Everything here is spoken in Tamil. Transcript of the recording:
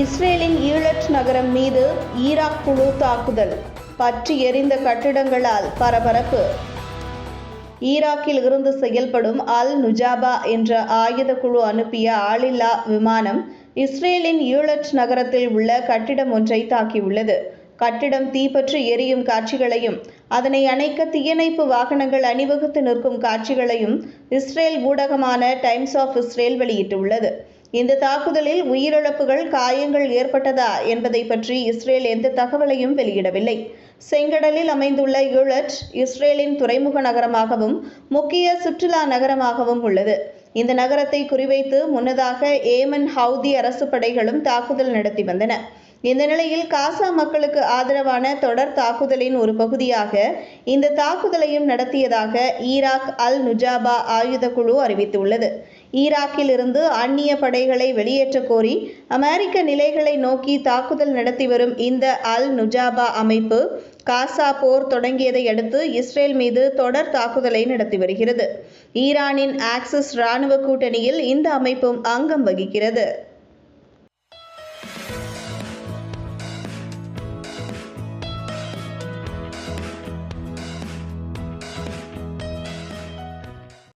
இஸ்ரேலின் ஈழட் நகரம் மீது ஈராக் குழு தாக்குதல். பற்றி எரிந்த கட்டிடங்களால் பரபரப்பு. ஈராக்கில் இருந்து செயல்படும் அல் நுஜாபா என்ற ஆயுத குழு அனுப்பிய ஆளில்லா விமானம் இஸ்ரேலின் யூலட் நகரத்தில் உள்ள கட்டிடம் ஒன்றை தாக்கியுள்ளது. கட்டிடம் தீப்பற்றி எரியும் காட்சிகளையும் அதனை அணைக்க தீயணைப்பு வாகனங்கள் அணிவகுத்து நிற்கும் காட்சிகளையும் இஸ்ரேல் ஊடகமான டைம்ஸ் ஆஃப் இஸ்ரேல் வெளியிட்டுள்ளது. இந்த தாக்குதலில் உயிரிழப்புகள் காயங்கள் ஏற்பட்டதா என்பதை பற்றி இஸ்ரேல் எந்த தகவலையும் வெளியிடவில்லை. செங்கடலில் அமைந்துள்ள யூலட் இஸ்ரேலின் துறைமுக நகரமாகவும் முக்கிய சுற்றுலா நகரமாகவும் உள்ளது. இந்த நகரத்தை குறிவைத்து முன்னதாக ஏமன் ஹவுதி அரசு படைகளும் தாக்குதல் நடத்தி வந்தன. இந்த நிலையில் காசா மக்களுக்கு ஆதரவான தொடர் தாக்குதலின் ஒரு பகுதியாக இந்த தாக்குதலையும் நடத்தியதாக ஈராக் அல் நுஜாபா ஆயுத குழு அறிவித்துள்ளது. ஈராக்கில் இருந்து அந்நிய படைகளை வெளியேற்ற கோரி அமெரிக்க நிலைகளை நோக்கி தாக்குதல் நடத்தி வரும் இந்த அல் நுஜாபா அமைப்பு காசா போர் தொடங்கியதை அடுத்து இஸ்ரேல் மீது தொடர் தாக்குதலை நடத்தி வருகிறது. ஈரானின் ஆக்சிஸ் இராணுவ கூட்டணியில் இந்த அமைப்பும் அங்கம் வகிக்கிறது.